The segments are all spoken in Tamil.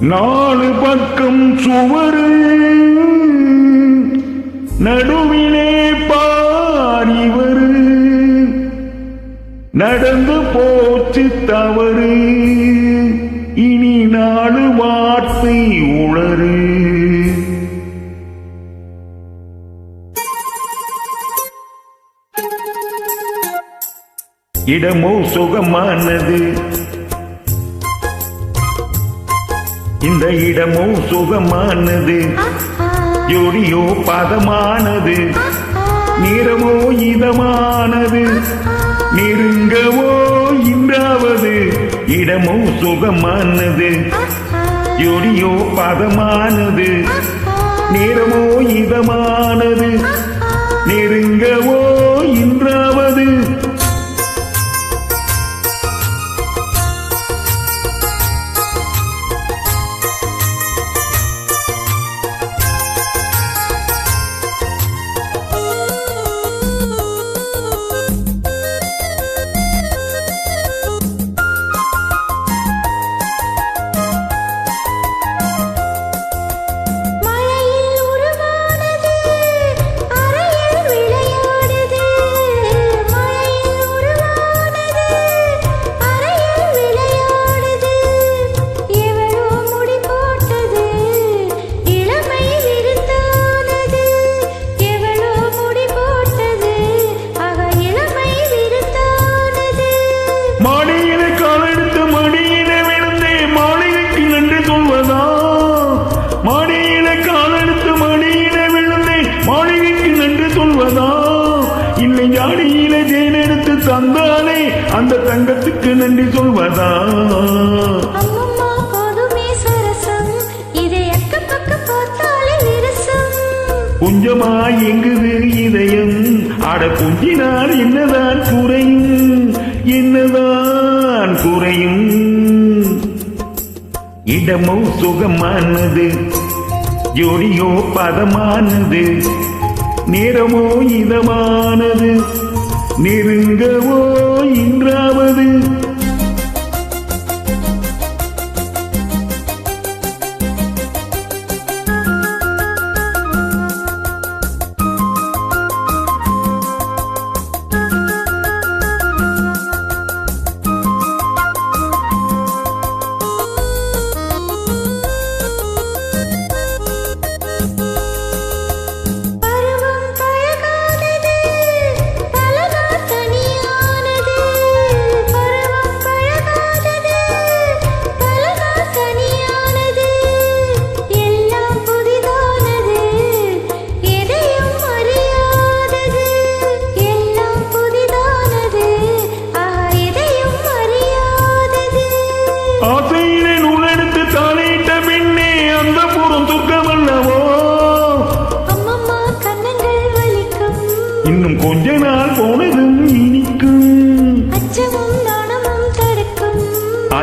நாலு பக்கம் சுவரு. நடுவிலே பாரிவரு. நடந்து போச்சு தவறு. இனி நாலு வார்த்தை உளறு. இடமோ சுகமானது. இந்த இடமோ சுகமானது. ஜோடியோ பதமானது. நிறமோ இதமானது. நெருங்கவோ இன்றாவது. இடமோ சுகமானது. ஜோடியோ பதமானது. நிறமோ இதமானது. நெருங்கவோ தேனெடுத்து தந்தாலே அந்த தங்கத்துக்கு நன்றி சொல்வதா? கொஞ்சமா எங்குது இதயம். அட குஞ்சினால் என்னதான் குறையும்? என்னதான் குறையும்? இடமோ சுகமானது ஜோடியோ பதமானது நேரமோ இதமானது. நெருங்கவோ இன்றா?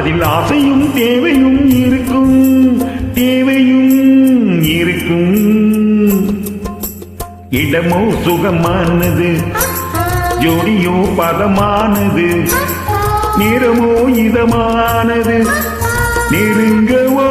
அதில் ஆசையும் தேவையும் இருக்கும் தேவையும் இருக்கும். இடமோ சுகமானது ஜோடியோ பதமானது நிறமோ இதமானது நெருங்கவோ